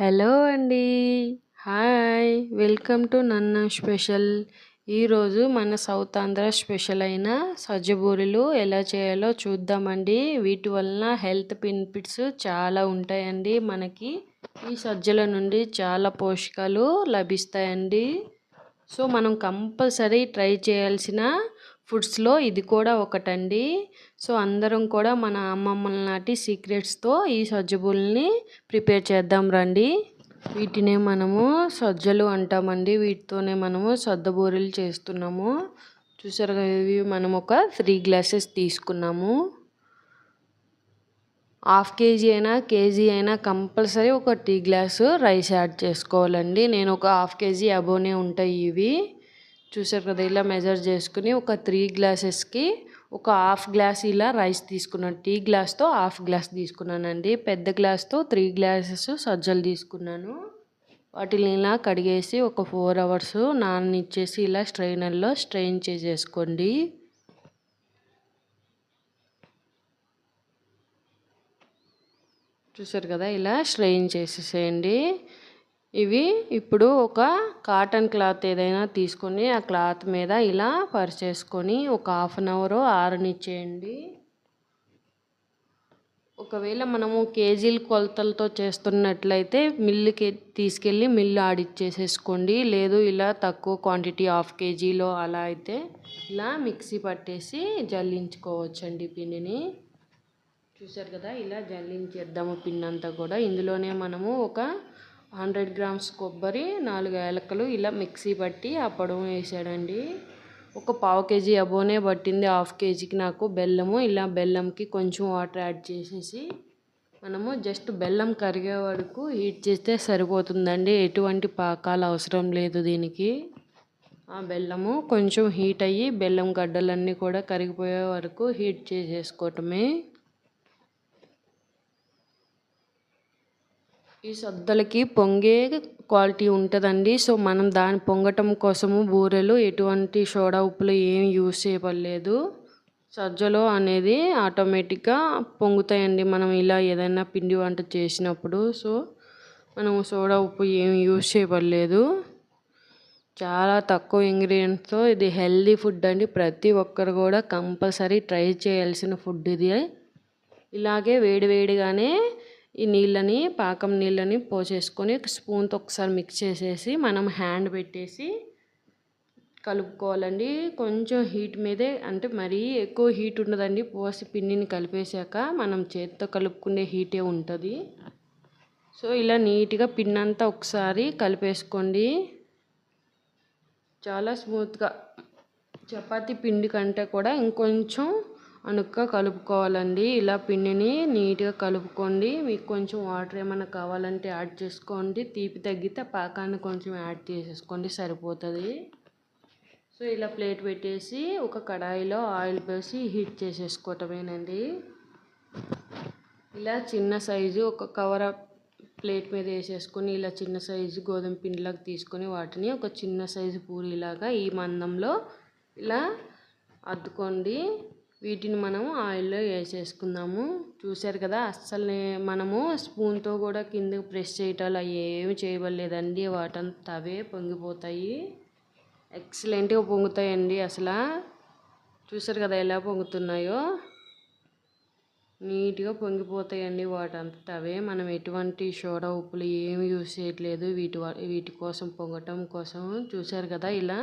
Hello అండి. Hi. Welcome to నన్న special. ఈరోజు మన సౌత్ ఆంధ్ర స్పెషల్ అయిన సజ్జబూరిలు ఎలా చేయాలో చూద్దామండి. వీటి వలన హెల్త్ బెనిఫిట్స్ చాలా ఉంటాయండి మనకి. ఈ సజ్జల నుండి చాలా పోషకాలు లభిస్తాయండి. సో మనం కంపల్సరీ ట్రై చేయాల్సిన ఫుడ్స్లో ఇది కూడా ఒకటండి. సో అందరం కూడా మన అమ్మమ్మల నాటి సీక్రెట్స్తో ఈ సజ్జబుల్ని ప్రిపేర్ చేద్దాం రండి. వీటినే మనము సజ్జలు అంటామండి. వీటితోనే మనము సద్దబూరెలు చేస్తున్నాము. చూసారు ఇవి మనం ఒక త్రీ గ్లాసెస్ తీసుకున్నాము. హాఫ్ కేజీ అయినా కేజీ అయినా కంపల్సరీ ఒక టీ గ్లాసు రైస్ యాడ్ చేసుకోవాలండి. నేను ఒక హాఫ్ కేజీ అబోనే ఉంటాయి ఇవి. చూసారు కదా ఇలా మెజర్ చేసుకుని ఒక త్రీ గ్లాసెస్కి ఒక హాఫ్ గ్లాస్ ఇలా రైస్ తీసుకున్నాను. టీ గ్లాస్తో హాఫ్ గ్లాస్ తీసుకున్నానండి. పెద్ద గ్లాస్తో త్రీ గ్లాసెస్ సజ్జలు తీసుకున్నాను. వాటిని ఇలా కడిగేసి ఒక ఫోర్ అవర్స్ నాననిచ్చేసి ఇలా స్ట్రైనర్లో స్ట్రెయిన్ చేసేసుకోండి. చూసారు కదా ఇలా స్ట్రెయిన్ చేసేసేయండి. ఇవి ఇప్పుడు ఒక కాటన్ క్లాత్ ఏదైనా తీసుకొని ఆ క్లాత్ మీద ఇలా పరిచేసుకొని ఒక హాఫ్ అన్ అవర్ ఆరనిచ్చేయండి. ఒకవేళ మనము కేజీల కొలతలతో చేస్తున్నట్లయితే మిల్లుకి తీసుకెళ్ళి మిల్లు ఆడిచ్చేసేసుకోండి. లేదు ఇలా తక్కువ క్వాంటిటీ హాఫ్ కేజీలో అలా అయితే ఇలా మిక్సీ పట్టేసి జల్లించుకోవచ్చండి పిండిని చూసారు కదా ఇలా జల్లించేద్దాము పిండి అంతా కూడా. ఇందులోనే మనము ఒక హండ్రెడ్ గ్రామ్స్ కొబ్బరి నాలుగు ఏలకలు ఇలా మిక్సీ పట్టి ఆ పొడవు వేసాడండి. ఒక పావు కేజీ అబోనే పట్టింది హాఫ్ కేజీకి నాకు బెల్లము. ఇలా బెల్లంకి కొంచెం వాటర్ యాడ్ చేసేసి మనము జస్ట్ బెల్లం కరిగే వరకు హీట్ చేస్తే సరిపోతుందండి. ఎటువంటి పాకాలు అవసరం లేదు దీనికి. ఆ బెల్లము కొంచెం హీట్ అయ్యి బెల్లం గడ్డలన్నీ కూడా కరిగిపోయే వరకు హీట్ చేసేసుకోవటమే. ఈ సద్దలకి పొంగే క్వాలిటీ ఉంటుందండి. సో మనం దాని పొంగటం కోసము బూరెలు ఎటువంటి సోడా ఉప్పులు ఏం యూస్ చేయబడలేదు. సజ్జలు అనేది ఆటోమేటిక్గా పొంగుతాయండి. మనం ఇలా ఏదైనా పిండి వంట చేసినప్పుడు. సో మనం సోడా ఉప్పు ఏం యూస్ చేయబడలేదు. చాలా తక్కువ ఇంగ్రీడియంట్స్తో ఇది హెల్దీ ఫుడ్ అండి. ప్రతి ఒక్కరు కూడా కంపల్సరీ ట్రై చేయాల్సిన ఫుడ్ ఇది. ఇలాగే వేడివేడిగానే ఈ నీళ్ళని పాకం నీళ్ళని పోసేసుకొని స్పూన్తో ఒకసారి మిక్స్ చేసేసి మనం హ్యాండ్ పెట్టేసి కలుపుకోవాలండి. కొంచెం హీట్ మీదే అంటే మరీ ఎక్కువ హీట్ ఉండదండి. పోసి పిండిని కలిపేశాక మనం చేతితో కలుపుకునే హీటే ఉంటుంది. సో ఇలా నీట్గా పిండి అంతా ఒకసారి కలిపేసుకోండి. చాలా స్మూత్గా. చపాతీ పిండి కంటే కూడా ఇంకొంచెం అనుక కలుపుకోవాలండి. ఇలా పిండిని నీట్గా కలుపుకోండి. మీకు కొంచెం వాటర్ ఏమైనా కావాలంటే యాడ్ చేసుకోండి. తీపి తగ్గితే పాకాన్ని కొంచెం యాడ్ చేసేసుకోండి. సరిపోతుంది. సో ఇలా ప్లేట్ పెట్టేసి ఒక కడాయిలో ఆయిల్ పోసి హీట్ చేసేసుకోవటమేనండి. ఇలా చిన్న సైజు ఒక కవర్ ప్లేట్ మీద వేసేసుకొని ఇలా చిన్న సైజు గోధుమ పిండిలాగా తీసుకొని వాటిని ఒక చిన్న సైజు పూరిలాగా ఈ మందంలో ఇలా అద్దుకోండి. వీటిని మనం ఆయిల్లో వేసేసుకుందాము. చూసారు కదా అస్సలు మనము స్పూన్తో కూడా కిందకి ప్రెస్ చేయటాలు అవి ఏమి చేయబడలేదండి. వాటంతా అవే పొంగిపోతాయి. ఎక్సలెంట్గా పొంగుతాయండి అసలు. చూసారు కదా ఎలా పొంగుతున్నాయో. నీట్గా పొంగిపోతాయండి వాటంతా అవే మనం ఎటువంటి సోడా ఉప్పులు ఏమి యూస్ చేయట్లేదు. వీటి వీటి కోసం పొంగటం కోసం. చూసారు కదా ఇలా.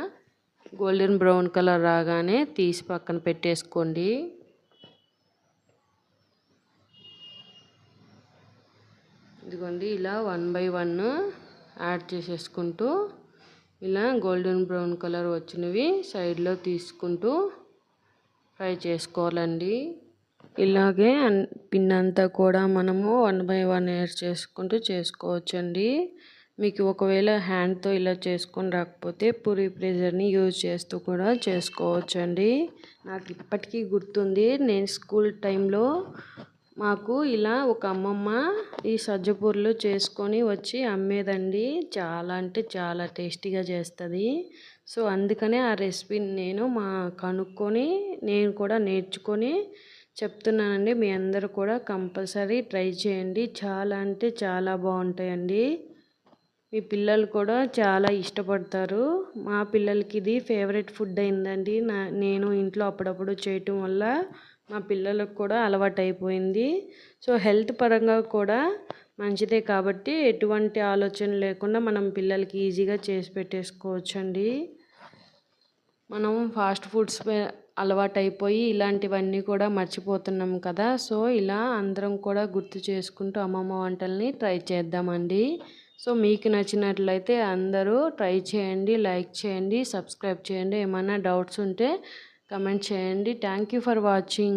గోల్డెన్ బ్రౌన్ కలర్ రాగానే తీసి పక్కన పెట్టేసుకోండి. ఇదిగోండి ఇలా వన్ బై వన్ యాడ్ చేసేసుకుంటూ ఇలా గోల్డెన్ బ్రౌన్ కలర్ వచ్చినవి సైడ్లో తీసుకుంటూ ఫ్రై చేసుకోవాలండి. ఇలాగే పిన్ అంతా కూడా మనము వన్ బై వన్ యాడ్ చేసుకుంటూ చేసుకోవచ్చండి. మీకు ఒకవేళ హ్యాండ్తో ఇలా చేసుకొని రాకపోతే పూరి ప్రెజర్ని యూజ్ చేస్తూ కూడా చేసుకోవచ్చండి. నాకు ఇప్పటికీ గుర్తుంది. నేను స్కూల్ టైంలో మాకు ఇలా ఒక అమ్మమ్మ ఈ సజ్జపూరులు చేసుకొని వచ్చి అమ్మేదండి. చాలా అంటే చాలా టేస్టీగా చేస్తుంది. సో అందుకనే ఆ రెసిపీని నేను మా కనుక్కొని నేను కూడా నేర్చుకొని చెప్తున్నానండి. మీ అందరూ కూడా కంపల్సరీ ట్రై చేయండి. చాలా అంటే చాలా బాగుంటాయండి. మీ పిల్లలు కూడా చాలా ఇష్టపడతారు. మా పిల్లలకి ఇది ఫేవరెట్ ఫుడ్ అయిందండి. నా నేను ఇంట్లో అప్పుడప్పుడు చేయటం వల్ల మా పిల్లలకు కూడా అలవాటు అయిపోయింది సో హెల్త్ పరంగా కూడా మంచిదే కాబట్టి ఎటువంటి ఆలోచన లేకుండా మనం పిల్లలకి ఈజీగా చేసి పెట్టేసుకోవచ్చండి. మనం ఫాస్ట్ ఫుడ్స్ అలవాటు అయిపోయి ఇలాంటివన్నీ కూడా మర్చిపోతున్నాం కదా. సో ఇలా అందరం కూడా గుర్తు చేసుకుంటూ అమ్మమ్మ వంటల్ని ట్రై చేద్దామండి. సో మీకు నచ్చినట్లయితే అందరూ ట్రై చేయండి లైక్ చేయండి సబ్స్క్రైబ్ చేయండి. ఏమైనా డౌట్స్ ఉంటే కమెంట్ చేయండి. Thank you for watching.